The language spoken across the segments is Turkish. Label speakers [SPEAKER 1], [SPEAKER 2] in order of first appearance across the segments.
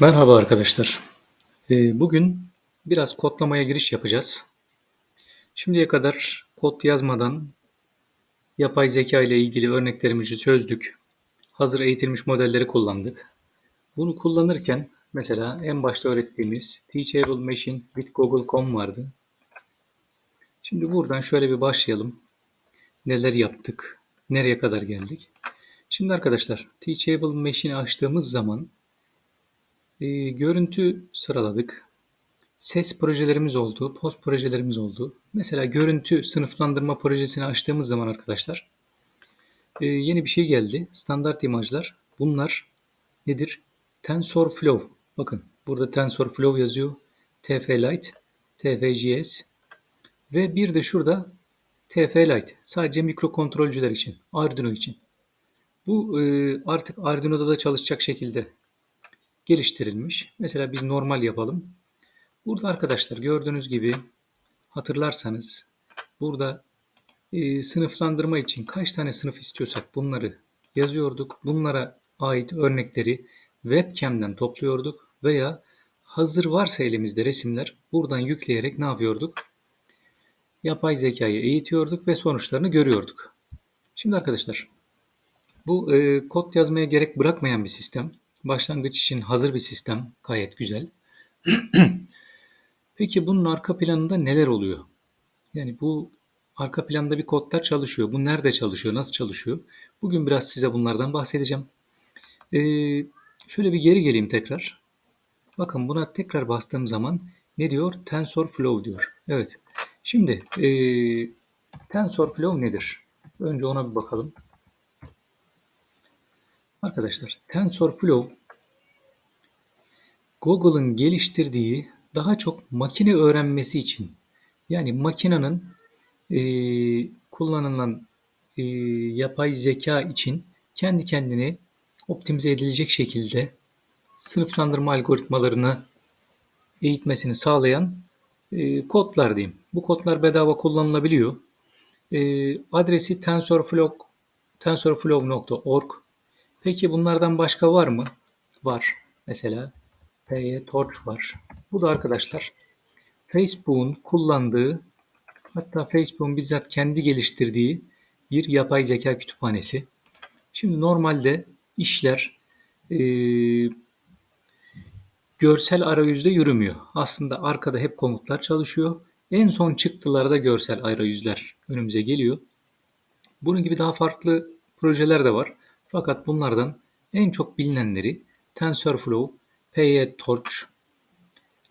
[SPEAKER 1] Merhaba arkadaşlar. Ee, Bugün biraz kodlamaya giriş yapacağız. Şimdiye kadar kod yazmadan yapay zeka ile ilgili örneklerimizi çözdük. Hazır eğitilmiş modelleri kullandık. Bunu kullanırken mesela en başta öğrettiğimiz Teachable Machine with Google.com vardı. Şimdi buradan şöyle bir başlayalım. Neler yaptık? Nereye kadar geldik? Şimdi arkadaşlar Teachable Machine'i açtığımız zaman e, görüntü sıraladık. Ses projelerimiz oldu, post projelerimiz oldu. Mesela görüntü sınıflandırma projesini açtığımız zaman arkadaşlar e, yeni bir şey geldi. Standart imajlar. Bunlar nedir? TensorFlow. Bakın burada TensorFlow yazıyor. TF-Lite, TF-GS ve bir de şurada TF-Lite. Sadece mikrokontrolcüler için, Arduino için. Bu e, artık Arduino'da da çalışacak şekilde geliştirilmiş. Mesela biz normal yapalım. Burada arkadaşlar gördüğünüz gibi hatırlarsanız burada e, sınıflandırma için kaç tane sınıf istiyorsak bunları yazıyorduk. Bunlara ait örnekleri webcam'den topluyorduk veya hazır varsa elimizde resimler buradan yükleyerek ne yapıyorduk? Yapay zekayı eğitiyorduk ve sonuçlarını görüyorduk. Şimdi arkadaşlar bu e, kod yazmaya gerek bırakmayan bir sistem. Başlangıç için hazır bir sistem. Gayet güzel. Peki bunun arka planında neler oluyor? Yani bu arka planda bir kodlar çalışıyor. Bu nerede çalışıyor? Nasıl çalışıyor? Bugün biraz size bunlardan bahsedeceğim. Ee, şöyle bir geri geleyim tekrar. Bakın buna tekrar bastığım zaman ne diyor? TensorFlow diyor. Evet. Şimdi e, TensorFlow nedir? Önce ona bir bakalım. Arkadaşlar TensorFlow Google'ın geliştirdiği daha çok makine öğrenmesi için yani makinenin e, kullanılan e, yapay zeka için kendi kendini optimize edilecek şekilde sınıflandırma algoritmalarını eğitmesini sağlayan e, kodlar diyeyim. Bu kodlar bedava kullanılabiliyor. E, adresi tensorflow. Peki bunlardan başka var mı? Var. Mesela PyTorch var. Bu da arkadaşlar Facebook'un kullandığı hatta Facebook'un bizzat kendi geliştirdiği bir yapay zeka kütüphanesi. Şimdi normalde işler e, görsel arayüzde yürümüyor. Aslında arkada hep komutlar çalışıyor. En son çıktılarda görsel arayüzler önümüze geliyor. Bunun gibi daha farklı projeler de var. Fakat bunlardan en çok bilinenleri TensorFlow, PyTorch,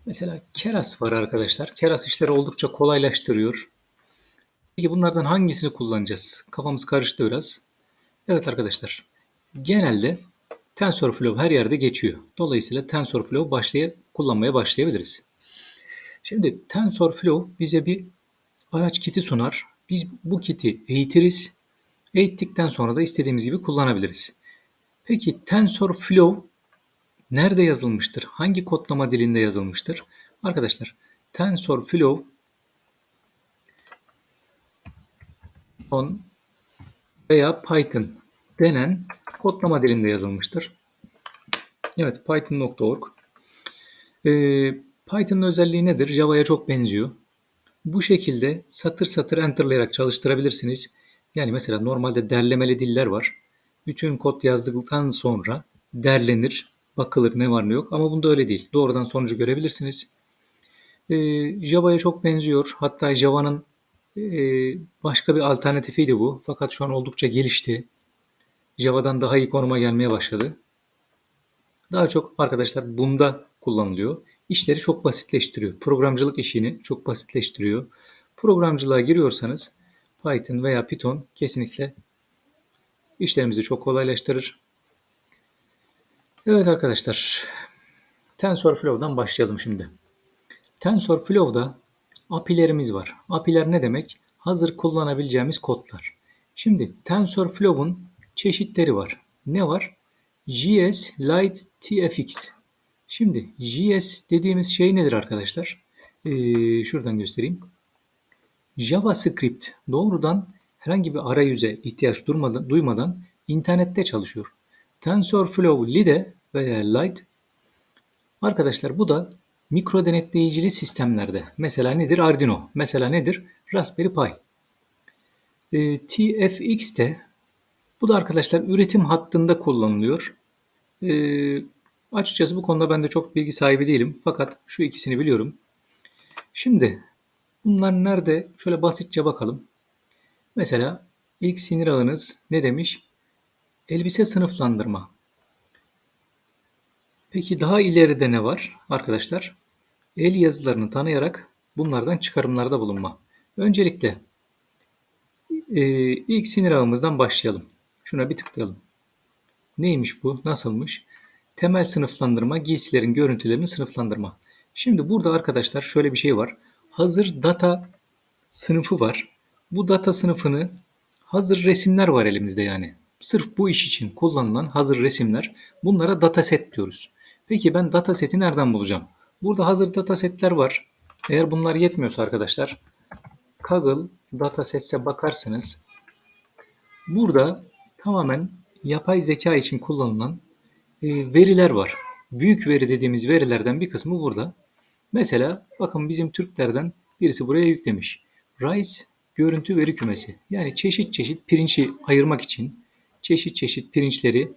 [SPEAKER 1] mesela Keras var arkadaşlar. Keras işleri oldukça kolaylaştırıyor. Peki bunlardan hangisini kullanacağız? Kafamız karıştı biraz. Evet arkadaşlar. Genelde TensorFlow her yerde geçiyor. Dolayısıyla TensorFlow başlaya, kullanmaya başlayabiliriz. Şimdi TensorFlow bize bir araç kiti sunar. Biz bu kiti eğitiriz. Eğittikten sonra da istediğimiz gibi kullanabiliriz. Peki TensorFlow nerede yazılmıştır? Hangi kodlama dilinde yazılmıştır? Arkadaşlar TensorFlow Python veya Python denen kodlama dilinde yazılmıştır. Evet python.org ee, Python'ın özelliği nedir? Java'ya çok benziyor. Bu şekilde satır satır enterlayarak çalıştırabilirsiniz. Yani mesela normalde derlemeli diller var. Bütün kod yazdıktan sonra derlenir, bakılır ne var ne yok. Ama bunda öyle değil. Doğrudan sonucu görebilirsiniz. Ee, Java'ya çok benziyor. Hatta Java'nın e, başka bir alternatifiydi bu. Fakat şu an oldukça gelişti. Java'dan daha iyi konuma gelmeye başladı. Daha çok arkadaşlar bunda kullanılıyor. İşleri çok basitleştiriyor. Programcılık işini çok basitleştiriyor. Programcılığa giriyorsanız Python veya Python kesinlikle işlerimizi çok kolaylaştırır. Evet arkadaşlar. TensorFlow'dan başlayalım şimdi. TensorFlow'da API'lerimiz var. API'ler ne demek? Hazır kullanabileceğimiz kodlar. Şimdi TensorFlow'un çeşitleri var. Ne var? JS Lite TFX. Şimdi JS dediğimiz şey nedir arkadaşlar? Ee, şuradan göstereyim. JavaScript doğrudan herhangi bir arayüze ihtiyaç durmadan, duymadan internette çalışıyor. TensorFlow Lite veya Lite Arkadaşlar bu da mikro denetleyicili sistemlerde. Mesela nedir? Arduino. Mesela nedir? Raspberry Pi. E, TFX de bu da arkadaşlar üretim hattında kullanılıyor. E, açıkçası bu konuda ben de çok bilgi sahibi değilim. Fakat şu ikisini biliyorum. Şimdi bunlar nerede? Şöyle basitçe bakalım. Mesela ilk sinir ağınız ne demiş? Elbise sınıflandırma. Peki daha ileride ne var arkadaşlar? El yazılarını tanıyarak bunlardan çıkarımlarda bulunma. Öncelikle e, ilk sinir ağımızdan başlayalım. Şuna bir tıklayalım. Neymiş bu? Nasılmış? Temel sınıflandırma, giysilerin görüntülerini sınıflandırma. Şimdi burada arkadaşlar şöyle bir şey var. Hazır data sınıfı var. Bu data sınıfını hazır resimler var elimizde yani. Sırf bu iş için kullanılan hazır resimler. Bunlara dataset diyoruz. Peki ben dataseti nereden bulacağım? Burada hazır datasetler var. Eğer bunlar yetmiyorsa arkadaşlar Kaggle datasets'e bakarsınız. Burada tamamen yapay zeka için kullanılan e, veriler var. Büyük veri dediğimiz verilerden bir kısmı burada. Mesela bakın bizim Türklerden birisi buraya yüklemiş. Rice görüntü veri kümesi. Yani çeşit çeşit pirinci ayırmak için çeşit çeşit pirinçleri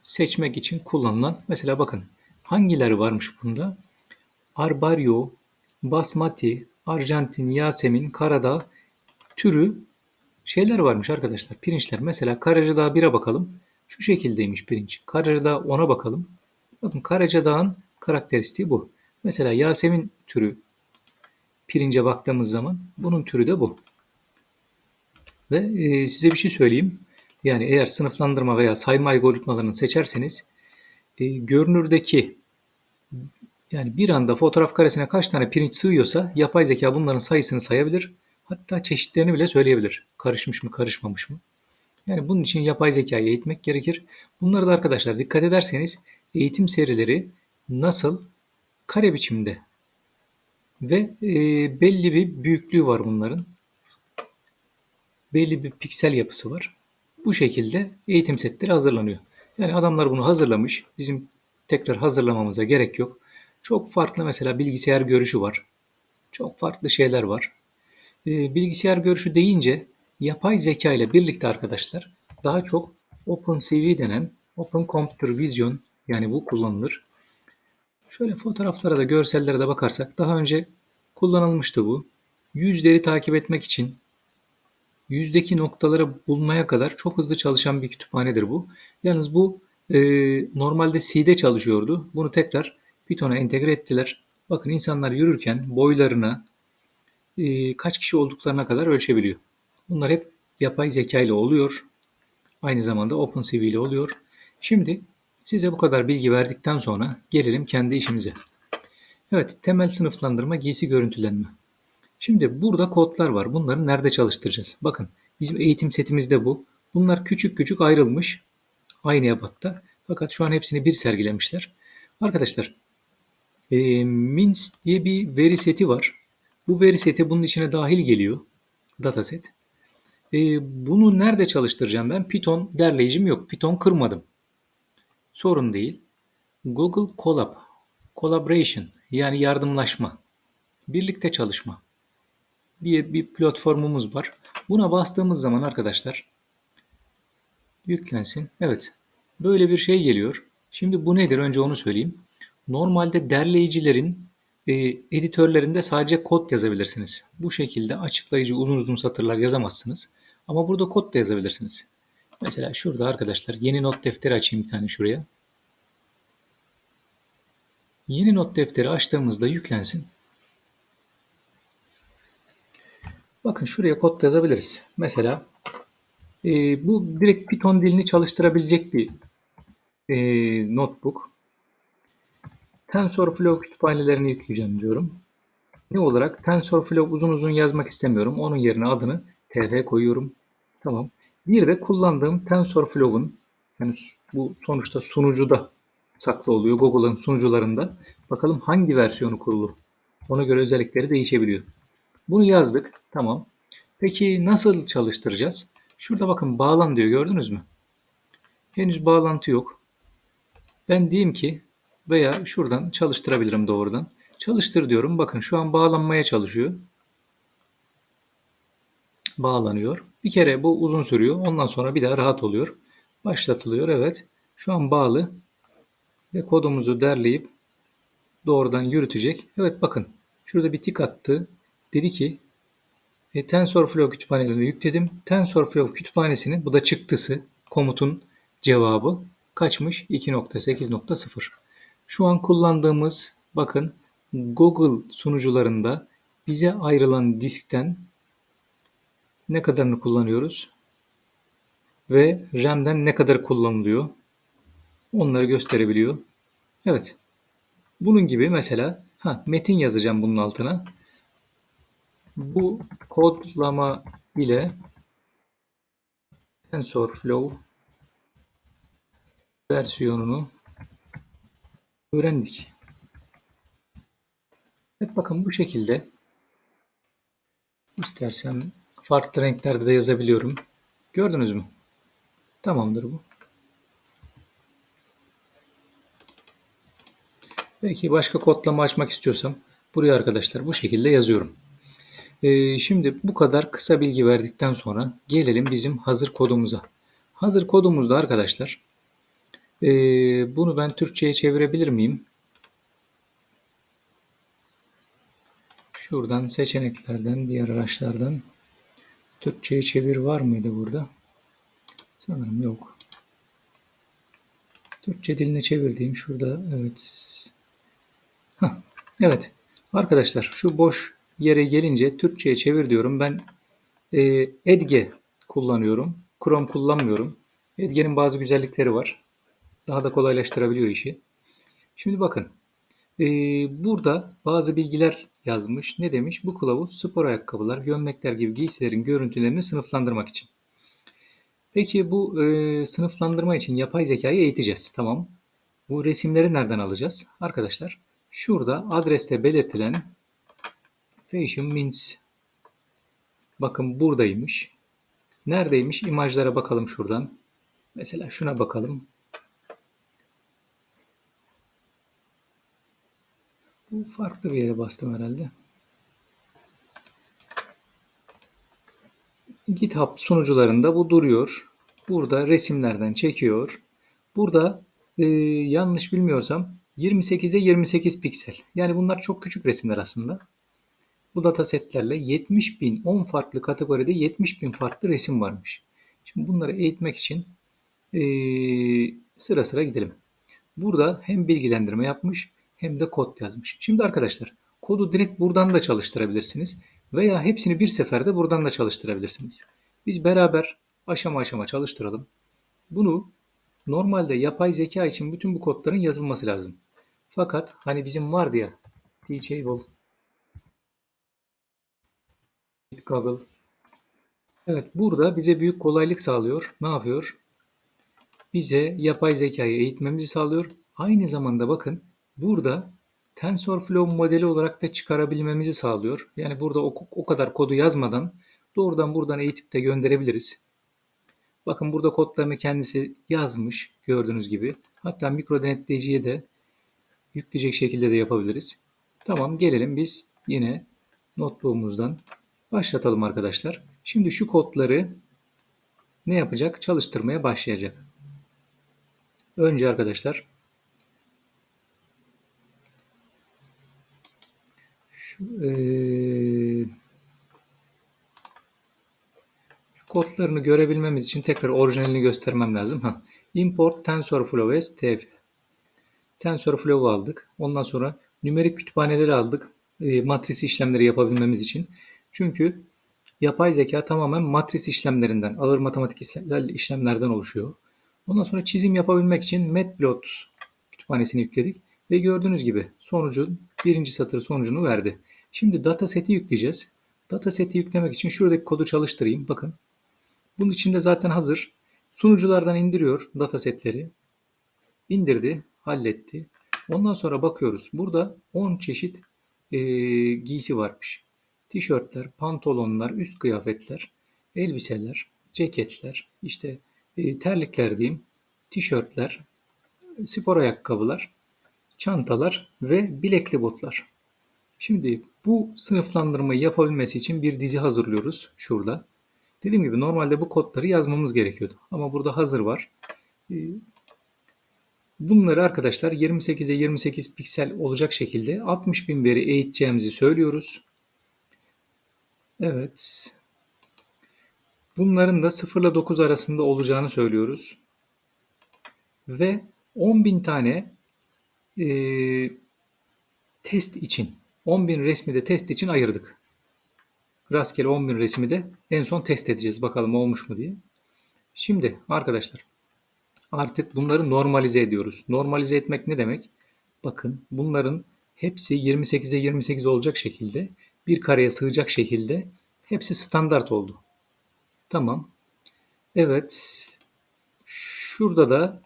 [SPEAKER 1] seçmek için kullanılan mesela bakın hangileri varmış bunda? Arbario, Basmati, Arjantin, Yasemin, Karadağ türü şeyler varmış arkadaşlar. Pirinçler. Mesela Karacadağ 1'e bakalım. Şu şekildeymiş pirinç. Karacadağ 10'a bakalım. Bakın Karacadağ'ın karakteristiği bu. Mesela Yasemin türü pirince baktığımız zaman bunun türü de bu. Ve e, size bir şey söyleyeyim. Yani eğer sınıflandırma veya sayma algoritmalarını seçerseniz e, görünürdeki yani bir anda fotoğraf karesine kaç tane pirinç sığıyorsa yapay zeka bunların sayısını sayabilir. Hatta çeşitlerini bile söyleyebilir. Karışmış mı karışmamış mı? Yani bunun için yapay zekayı eğitmek gerekir. Bunları da arkadaşlar dikkat ederseniz eğitim serileri nasıl kare biçimde ve e, belli bir büyüklüğü var bunların. Belli bir piksel yapısı var. Bu şekilde eğitim setleri hazırlanıyor. Yani adamlar bunu hazırlamış. Bizim tekrar hazırlamamıza gerek yok. Çok farklı mesela bilgisayar görüşü var. Çok farklı şeyler var. E, bilgisayar görüşü deyince yapay zeka ile birlikte arkadaşlar daha çok OpenCV denen Open Computer Vision yani bu kullanılır. Şöyle fotoğraflara da görsellere de bakarsak daha önce kullanılmıştı bu. Yüzleri takip etmek için yüzdeki noktaları bulmaya kadar çok hızlı çalışan bir kütüphanedir bu. Yalnız bu e, normalde C'de çalışıyordu. Bunu tekrar Python'a entegre ettiler. Bakın insanlar yürürken boylarına e, kaç kişi olduklarına kadar ölçebiliyor. Bunlar hep yapay zeka ile oluyor. Aynı zamanda OpenCV ile oluyor. Şimdi size bu kadar bilgi verdikten sonra gelelim kendi işimize. Evet, temel sınıflandırma, giysi görüntülenme. Şimdi burada kodlar var. Bunları nerede çalıştıracağız? Bakın bizim eğitim setimizde bu. Bunlar küçük küçük ayrılmış. Aynı ebatta. Fakat şu an hepsini bir sergilemişler. Arkadaşlar e, Mins diye bir veri seti var. Bu veri seti bunun içine dahil geliyor. Dataset. E, bunu nerede çalıştıracağım ben? Python derleyicim yok. Python kırmadım. Sorun değil. Google Colab, Collaboration yani yardımlaşma, birlikte çalışma diye bir platformumuz var. Buna bastığımız zaman arkadaşlar yüklensin. Evet. Böyle bir şey geliyor. Şimdi bu nedir? Önce onu söyleyeyim. Normalde derleyicilerin e, editörlerinde sadece kod yazabilirsiniz. Bu şekilde açıklayıcı uzun uzun satırlar yazamazsınız. Ama burada kod da yazabilirsiniz. Mesela şurada arkadaşlar yeni not defteri açayım bir tane şuraya. Yeni not defteri açtığımızda yüklensin. Bakın şuraya kod yazabiliriz. Mesela e, bu direkt Python dilini çalıştırabilecek bir e, notebook. TensorFlow kütüphanelerini yükleyeceğim diyorum. Ne olarak? TensorFlow uzun uzun yazmak istemiyorum. Onun yerine adını TF koyuyorum. Tamam. Bir de kullandığım TensorFlow'un yani bu sonuçta sunucuda saklı oluyor. Google'ın sunucularında. Bakalım hangi versiyonu kurulu. Ona göre özellikleri değişebiliyor. Bunu yazdık. Tamam. Peki nasıl çalıştıracağız? Şurada bakın bağlan diyor gördünüz mü? Henüz bağlantı yok. Ben diyeyim ki veya şuradan çalıştırabilirim doğrudan. Çalıştır diyorum. Bakın şu an bağlanmaya çalışıyor. Bağlanıyor. Bir kere bu uzun sürüyor. Ondan sonra bir daha rahat oluyor. Başlatılıyor. Evet. Şu an bağlı. Ve kodumuzu derleyip doğrudan yürütecek. Evet bakın. Şurada bir tik attı. Dedi ki e, TensorFlow kütüphanelerini yükledim. TensorFlow kütüphanesinin bu da çıktısı komutun cevabı kaçmış? 2.8.0. Şu an kullandığımız bakın Google sunucularında bize ayrılan diskten ne kadarını kullanıyoruz ve RAM'den ne kadar kullanılıyor onları gösterebiliyor. Evet. Bunun gibi mesela ha, metin yazacağım bunun altına. Bu kodlama ile TensorFlow versiyonunu öğrendik. Evet bakın bu şekilde istersem farklı renklerde de yazabiliyorum. Gördünüz mü? Tamamdır bu. Belki başka kodlama açmak istiyorsam buraya arkadaşlar bu şekilde yazıyorum. Ee, şimdi bu kadar kısa bilgi verdikten sonra gelelim bizim hazır kodumuza. Hazır kodumuzda arkadaşlar e, bunu ben Türkçe'ye çevirebilir miyim? Şuradan seçeneklerden, diğer araçlardan Türkçe'ye çevir var mıydı burada? Sanırım yok. Türkçe diline çevirdiğim şurada evet. Heh, evet. Arkadaşlar şu boş yere gelince Türkçe'ye çevir diyorum. Ben e, Edge kullanıyorum. Chrome kullanmıyorum. Edge'nin bazı güzellikleri var. Daha da kolaylaştırabiliyor işi. Şimdi bakın. E, burada bazı bilgiler yazmış. Ne demiş? Bu kılavuz spor ayakkabılar, gömlekler gibi giysilerin görüntülerini sınıflandırmak için. Peki bu e, sınıflandırma için yapay zekayı eğiteceğiz. Tamam. Bu resimleri nereden alacağız? Arkadaşlar şurada adreste belirtilen fashion means bakın buradaymış. Neredeymiş? İmajlara bakalım şuradan. Mesela şuna bakalım. Bu farklı bir yere bastım herhalde. GitHub sunucularında bu duruyor. Burada resimlerden çekiyor. Burada e, yanlış bilmiyorsam 28'e 28 piksel. Yani bunlar çok küçük resimler aslında. Bu datasetlerle 70 bin 10 farklı kategoride 70 bin farklı resim varmış. Şimdi bunları eğitmek için e, sıra sıra gidelim. Burada hem bilgilendirme yapmış hem de kod yazmış. Şimdi arkadaşlar kodu direkt buradan da çalıştırabilirsiniz veya hepsini bir seferde buradan da çalıştırabilirsiniz. Biz beraber aşama aşama çalıştıralım. Bunu normalde yapay zeka için bütün bu kodların yazılması lazım. Fakat hani bizim vardı ya Teachable Google Evet burada bize büyük kolaylık sağlıyor. Ne yapıyor? Bize yapay zekayı eğitmemizi sağlıyor. Aynı zamanda bakın burada TensorFlow modeli olarak da çıkarabilmemizi sağlıyor. Yani burada o, o kadar kodu yazmadan doğrudan buradan eğitip de gönderebiliriz. Bakın burada kodlarını kendisi yazmış gördüğünüz gibi. Hatta mikro denetleyiciye de yükleyecek şekilde de yapabiliriz. Tamam gelelim biz yine notebook'umuzdan başlatalım arkadaşlar. Şimdi şu kodları ne yapacak? Çalıştırmaya başlayacak. Önce arkadaşlar şu kodlarını görebilmemiz için tekrar orijinalini göstermem lazım. Ha. Import TensorFlow as TF. TensorFlow aldık. Ondan sonra nümerik kütüphaneleri aldık. E, matris işlemleri yapabilmemiz için. Çünkü yapay zeka tamamen matris işlemlerinden, ağır matematik işlemlerden oluşuyor. Ondan sonra çizim yapabilmek için Matplot kütüphanesini yükledik. Ve gördüğünüz gibi sonucun birinci satır sonucunu verdi. Şimdi dataseti yükleyeceğiz. Dataseti yüklemek için şuradaki kodu çalıştırayım. Bakın. Bunun içinde zaten hazır. Sunuculardan indiriyor datasetleri. İndirdi, halletti. Ondan sonra bakıyoruz. Burada 10 çeşit e, giysi varmış. Tişörtler, pantolonlar, üst kıyafetler, elbiseler, ceketler, işte e, terlikler diyeyim, tişörtler, spor ayakkabılar, çantalar ve bilekli botlar. Şimdi bu sınıflandırmayı yapabilmesi için bir dizi hazırlıyoruz şurada. Dediğim gibi normalde bu kodları yazmamız gerekiyordu. Ama burada hazır var. Ee, bunları arkadaşlar 28'e 28 piksel olacak şekilde 60.000 veri eğiteceğimizi söylüyoruz. Evet. Bunların da 0 ile 9 arasında olacağını söylüyoruz. Ve 10.000 tane e, test için 10.000 resmi de test için ayırdık. Rastgele 10.000 resmi de en son test edeceğiz. Bakalım olmuş mu diye. Şimdi arkadaşlar artık bunları normalize ediyoruz. Normalize etmek ne demek? Bakın bunların hepsi 28'e 28 olacak şekilde bir kareye sığacak şekilde hepsi standart oldu. Tamam. Evet. Şurada da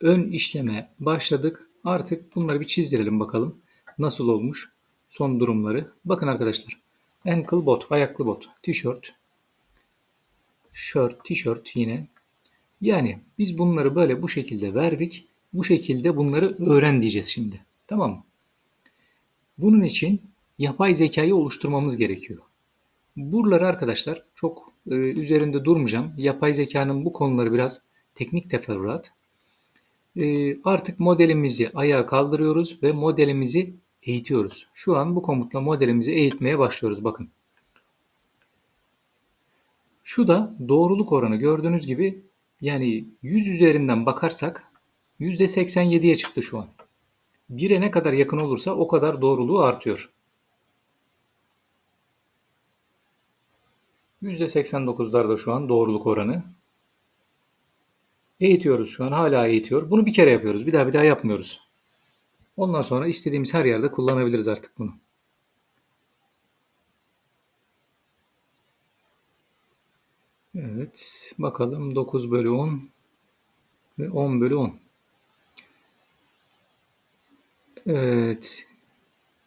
[SPEAKER 1] ön işleme başladık. Artık bunları bir çizdirelim bakalım. Nasıl olmuş son durumları. Bakın arkadaşlar. Ankle bot, ayaklı bot, tişört, shirt, tişört yine. Yani biz bunları böyle bu şekilde verdik. Bu şekilde bunları öğren diyeceğiz şimdi. Tamam mı? Bunun için yapay zekayı oluşturmamız gerekiyor. Buraları arkadaşlar çok e, üzerinde durmayacağım. Yapay zekanın bu konuları biraz teknik teferruat. E, artık modelimizi ayağa kaldırıyoruz ve modelimizi eğitiyoruz. Şu an bu komutla modelimizi eğitmeye başlıyoruz. Bakın. Şu da doğruluk oranı gördüğünüz gibi yani 100 üzerinden bakarsak %87'ye çıktı şu an. 1'e ne kadar yakın olursa o kadar doğruluğu artıyor. %89'larda şu an doğruluk oranı. Eğitiyoruz şu an. Hala eğitiyor. Bunu bir kere yapıyoruz. Bir daha bir daha yapmıyoruz. Ondan sonra istediğimiz her yerde kullanabiliriz artık bunu. Evet. Bakalım 9 bölü 10 ve 10 bölü 10. Evet.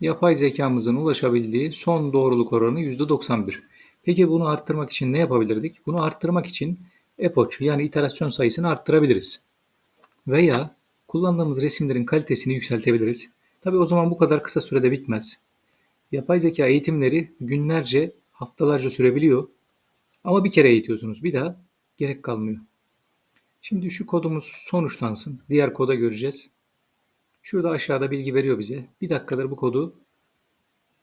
[SPEAKER 1] Yapay zekamızın ulaşabildiği son doğruluk oranı %91. Peki bunu arttırmak için ne yapabilirdik? Bunu arttırmak için epoch yani iterasyon sayısını arttırabiliriz. Veya kullandığımız resimlerin kalitesini yükseltebiliriz. Tabi o zaman bu kadar kısa sürede bitmez. Yapay zeka eğitimleri günlerce, haftalarca sürebiliyor. Ama bir kere eğitiyorsunuz. Bir daha gerek kalmıyor. Şimdi şu kodumuz sonuçlansın. Diğer koda göreceğiz. Şurada aşağıda bilgi veriyor bize. Bir dakikadır bu kodu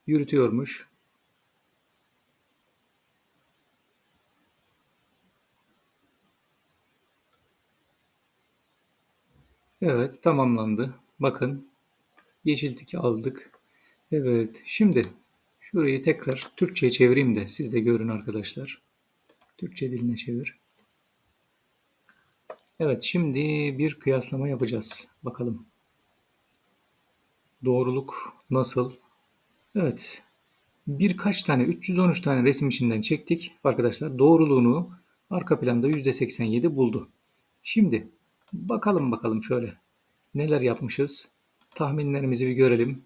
[SPEAKER 1] yürütüyormuş. Evet tamamlandı. Bakın yeşil tiki aldık. Evet şimdi şurayı tekrar Türkçe'ye çevireyim de siz de görün arkadaşlar. Türkçe diline çevir. Evet şimdi bir kıyaslama yapacağız. Bakalım. Doğruluk nasıl? Evet. Birkaç tane 313 tane resim içinden çektik. Arkadaşlar doğruluğunu arka planda %87 buldu. Şimdi bakalım bakalım şöyle. Neler yapmışız? Tahminlerimizi bir görelim.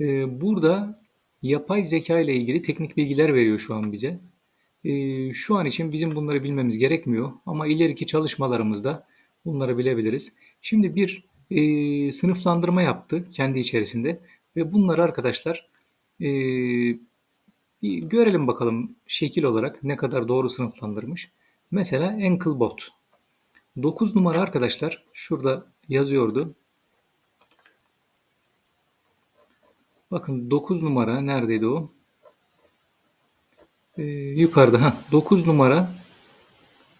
[SPEAKER 1] Ee, burada yapay zeka ile ilgili teknik bilgiler veriyor şu an bize. Ee, şu an için bizim bunları bilmemiz gerekmiyor ama ileriki çalışmalarımızda bunları bilebiliriz. Şimdi bir e, sınıflandırma yaptı kendi içerisinde ve bunları arkadaşlar e, bir görelim bakalım şekil olarak ne kadar doğru sınıflandırmış. Mesela ankle bot. 9 numara arkadaşlar şurada yazıyordu. Bakın 9 numara neredeydi o? Ee, yukarıda. Ha, 9 numara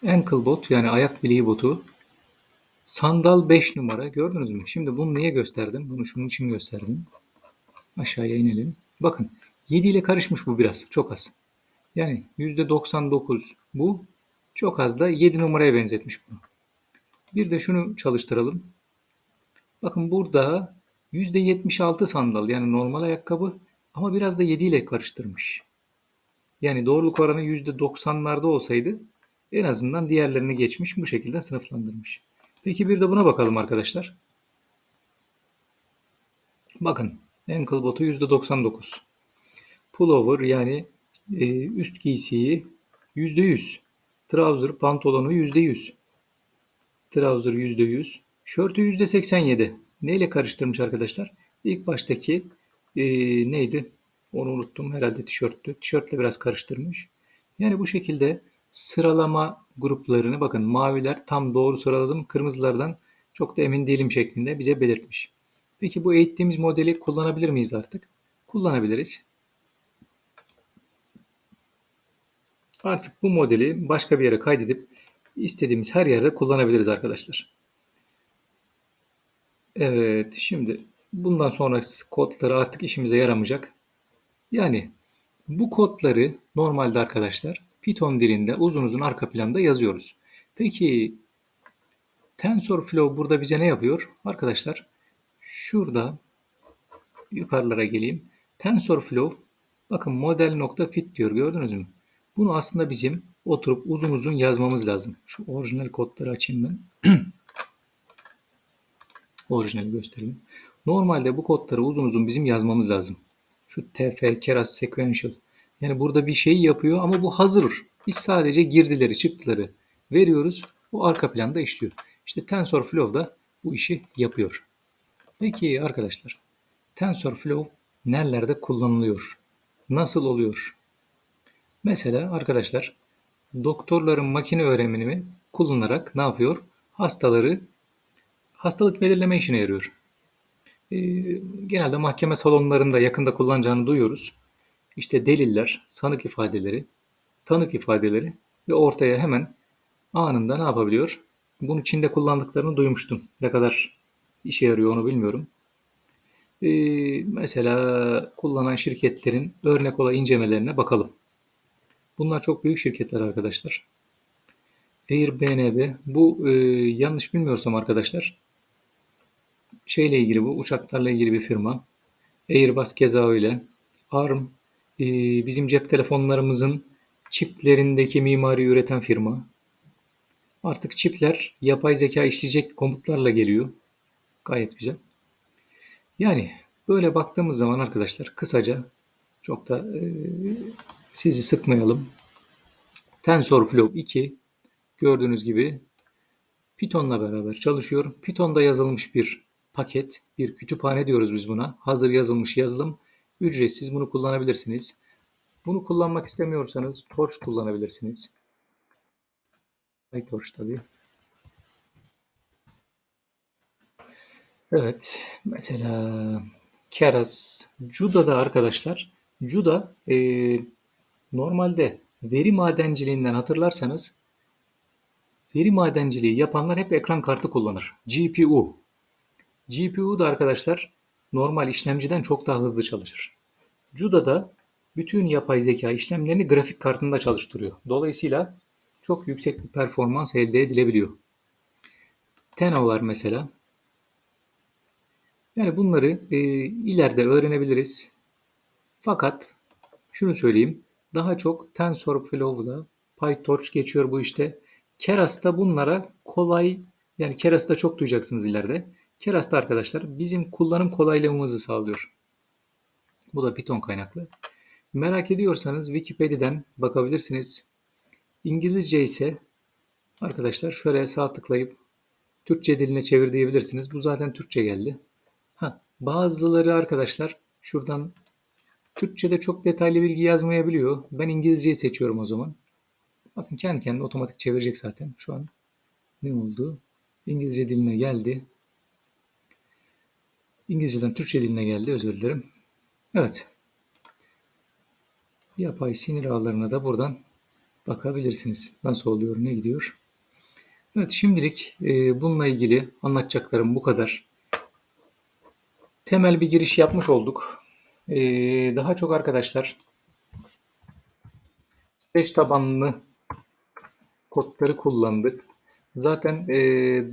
[SPEAKER 1] ankle bot yani ayak bileği botu. Sandal 5 numara gördünüz mü? Şimdi bunu niye gösterdim? Bunu şunun için gösterdim. Aşağıya inelim. Bakın 7 ile karışmış bu biraz. Çok az. Yani %99 bu. Çok az da 7 numaraya benzetmiş bunu. Bir de şunu çalıştıralım. Bakın burada %76 sandal yani normal ayakkabı ama biraz da 7 ile karıştırmış. Yani doğruluk oranı %90'larda olsaydı en azından diğerlerini geçmiş bu şekilde sınıflandırmış. Peki bir de buna bakalım arkadaşlar. Bakın ankle botu %99. Pullover yani e, üst giysiyi %100. Trouser pantolonu %100. Trouser %100. Şörtü %87. Neyle karıştırmış arkadaşlar? İlk baştaki e, neydi? Onu unuttum. Herhalde tişörttü. Tişörtle biraz karıştırmış. Yani bu şekilde sıralama gruplarını bakın maviler tam doğru sıraladım. Kırmızılardan çok da emin değilim şeklinde bize belirtmiş. Peki bu eğittiğimiz modeli kullanabilir miyiz artık? Kullanabiliriz. Artık bu modeli başka bir yere kaydedip istediğimiz her yerde kullanabiliriz arkadaşlar. Evet, şimdi bundan sonraki kodları artık işimize yaramayacak. Yani bu kodları normalde arkadaşlar Python dilinde uzun uzun arka planda yazıyoruz. Peki TensorFlow burada bize ne yapıyor? Arkadaşlar şurada yukarılara geleyim. TensorFlow bakın model.fit diyor gördünüz mü? Bunu aslında bizim oturup uzun uzun yazmamız lazım. Şu orijinal kodları açayım ben. Orijinali gösterelim. Normalde bu kodları uzun uzun bizim yazmamız lazım. Şu tf, keras, sequential. Yani burada bir şey yapıyor ama bu hazır. Biz sadece girdileri, çıktıları veriyoruz. Bu arka planda işliyor. İşte TensorFlow da bu işi yapıyor. Peki arkadaşlar, TensorFlow nerelerde kullanılıyor? Nasıl oluyor? Mesela arkadaşlar, doktorların makine öğrenimi kullanarak ne yapıyor? Hastaları hastalık belirleme işine yarıyor. Ee, genelde mahkeme salonlarında yakında kullanacağını duyuyoruz. İşte deliller, sanık ifadeleri, tanık ifadeleri ve ortaya hemen anında ne yapabiliyor? Bunun Çin'de kullandıklarını duymuştum. Ne kadar işe yarıyor onu bilmiyorum. Ee, mesela kullanan şirketlerin örnek olay incelemelerine bakalım. Bunlar çok büyük şirketler arkadaşlar. Airbnb bu e, yanlış bilmiyorsam arkadaşlar şeyle ilgili bu uçaklarla ilgili bir firma. Airbus keza öyle. ARM e, bizim cep telefonlarımızın çiplerindeki mimari üreten firma. Artık çipler yapay zeka işleyecek komutlarla geliyor. Gayet güzel. Yani böyle baktığımız zaman arkadaşlar kısaca çok da e, sizi sıkmayalım. TensorFlow 2 gördüğünüz gibi Python'la beraber çalışıyor. Python'da yazılmış bir paket, bir kütüphane diyoruz biz buna. Hazır yazılmış yazılım. Ücretsiz bunu kullanabilirsiniz. Bunu kullanmak istemiyorsanız Torch kullanabilirsiniz. PyTorch tabii. Evet. Mesela Keras, Juda'da arkadaşlar Juda e, normalde veri madenciliğinden hatırlarsanız veri madenciliği yapanlar hep ekran kartı kullanır. GPU. GPU da arkadaşlar normal işlemciden çok daha hızlı çalışır. Juda'da bütün yapay zeka işlemlerini grafik kartında çalıştırıyor. Dolayısıyla çok yüksek bir performans elde edilebiliyor. Teno var mesela. Yani bunları e, ileride öğrenebiliriz. Fakat şunu söyleyeyim. Daha çok TensorFlow'da PyTorch geçiyor bu işte. Keras'ta bunlara kolay yani Keras'ta çok duyacaksınız ileride. Keras'ta arkadaşlar bizim kullanım kolaylığımızı sağlıyor. Bu da Python kaynaklı. Merak ediyorsanız Wikipedia'dan bakabilirsiniz. İngilizce ise arkadaşlar şöyle sağ tıklayıp Türkçe diline çevir diyebilirsiniz. Bu zaten Türkçe geldi. Ha, bazıları arkadaşlar şuradan Türkçe'de çok detaylı bilgi yazmayabiliyor. Ben İngilizceyi seçiyorum o zaman. Bakın kendi kendine otomatik çevirecek zaten. Şu an ne oldu? İngilizce diline geldi. İngilizceden Türkçe diline geldi. Özür dilerim. Evet. Yapay sinir ağlarına da buradan bakabilirsiniz. Nasıl oluyor, ne gidiyor. Evet şimdilik e, bununla ilgili anlatacaklarım bu kadar. Temel bir giriş yapmış olduk. E, daha çok arkadaşlar Scratch tabanlı kodları kullandık. Zaten e,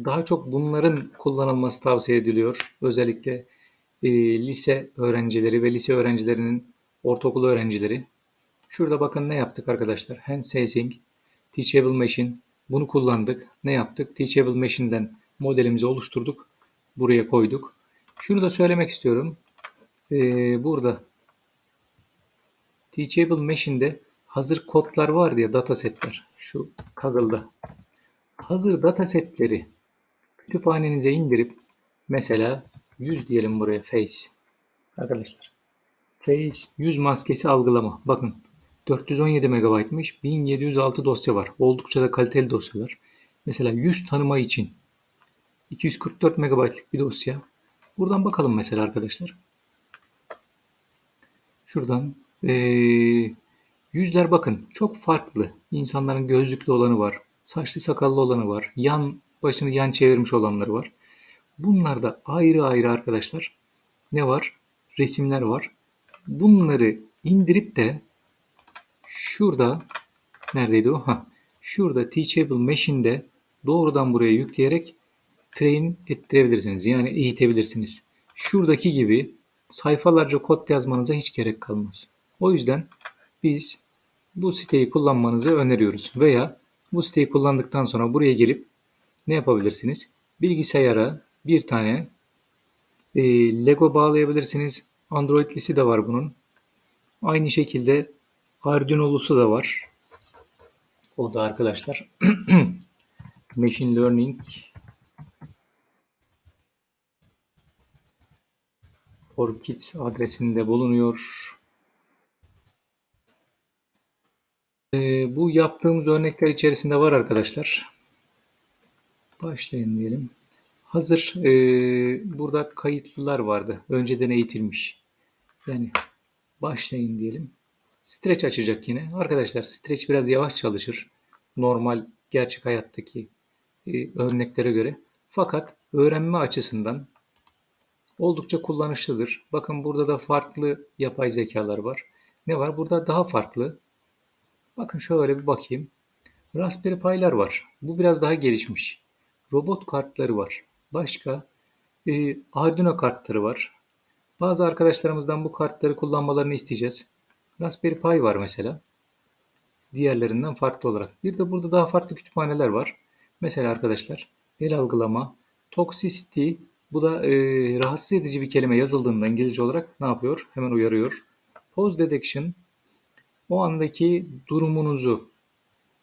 [SPEAKER 1] daha çok bunların kullanılması tavsiye ediliyor. Özellikle e, lise öğrencileri ve lise öğrencilerinin ortaokul öğrencileri. Şurada bakın ne yaptık arkadaşlar. Hand sensing, teachable machine bunu kullandık. Ne yaptık? Teachable machine'den modelimizi oluşturduk. Buraya koyduk. Şunu da söylemek istiyorum. Ee, burada Teachable Machine'de hazır kodlar var diye datasetler. şu Kaggle'da hazır datasetleri kütüphanenize indirip mesela 100 diyelim buraya face. Arkadaşlar face 100 maskesi algılama. Bakın 417 MB'mış. 1706 dosya var. Oldukça da kaliteli dosyalar. Mesela 100 tanıma için 244 MB'lık bir dosya. Buradan bakalım mesela arkadaşlar. Şuradan ee, yüzler bakın çok farklı. İnsanların gözlüklü olanı var. Saçlı sakallı olanı var. Yan başını yan çevirmiş olanları var. Bunlarda ayrı ayrı arkadaşlar ne var? Resimler var. Bunları indirip de şurada neredeydi o? Ha, şurada Teachable Machine'de doğrudan buraya yükleyerek train ettirebilirsiniz. Yani eğitebilirsiniz. Şuradaki gibi sayfalarca kod yazmanıza hiç gerek kalmaz. O yüzden biz bu siteyi kullanmanızı öneriyoruz. Veya bu siteyi kullandıktan sonra buraya gelip ne yapabilirsiniz? Bilgisayara bir tane e, Lego bağlayabilirsiniz. Android'lisi de var bunun. Aynı şekilde Arduino'lusu da var. O da arkadaşlar Machine Learning for adresinde bulunuyor. Ee, bu yaptığımız örnekler içerisinde var arkadaşlar. Başlayın diyelim. Hazır e, burada kayıtlılar vardı. Önceden eğitilmiş. Yani başlayın diyelim. Stretch açacak yine. Arkadaşlar stretch biraz yavaş çalışır. Normal gerçek hayattaki e, örneklere göre. Fakat öğrenme açısından oldukça kullanışlıdır. Bakın burada da farklı yapay zekalar var. Ne var? Burada daha farklı. Bakın şöyle bir bakayım. Raspberry Pi'ler var. Bu biraz daha gelişmiş. Robot kartları var. Başka e, Arduino kartları var. Bazı arkadaşlarımızdan bu kartları kullanmalarını isteyeceğiz. Raspberry Pi var mesela. Diğerlerinden farklı olarak. Bir de burada daha farklı kütüphaneler var. Mesela arkadaşlar el algılama, toxicity bu da e, rahatsız edici bir kelime yazıldığında İngilizce olarak ne yapıyor? Hemen uyarıyor. Pose detection o andaki durumunuzu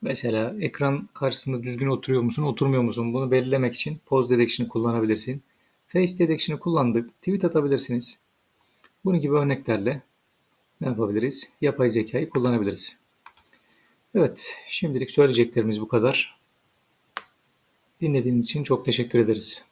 [SPEAKER 1] mesela ekran karşısında düzgün oturuyor musun, oturmuyor musun? Bunu belirlemek için pose detection'ı kullanabilirsin. Face detection'ı kullandık. Tweet atabilirsiniz. Bunun gibi örneklerle ne yapabiliriz? Yapay zekayı kullanabiliriz. Evet, şimdilik söyleyeceklerimiz bu kadar. Dinlediğiniz için çok teşekkür ederiz.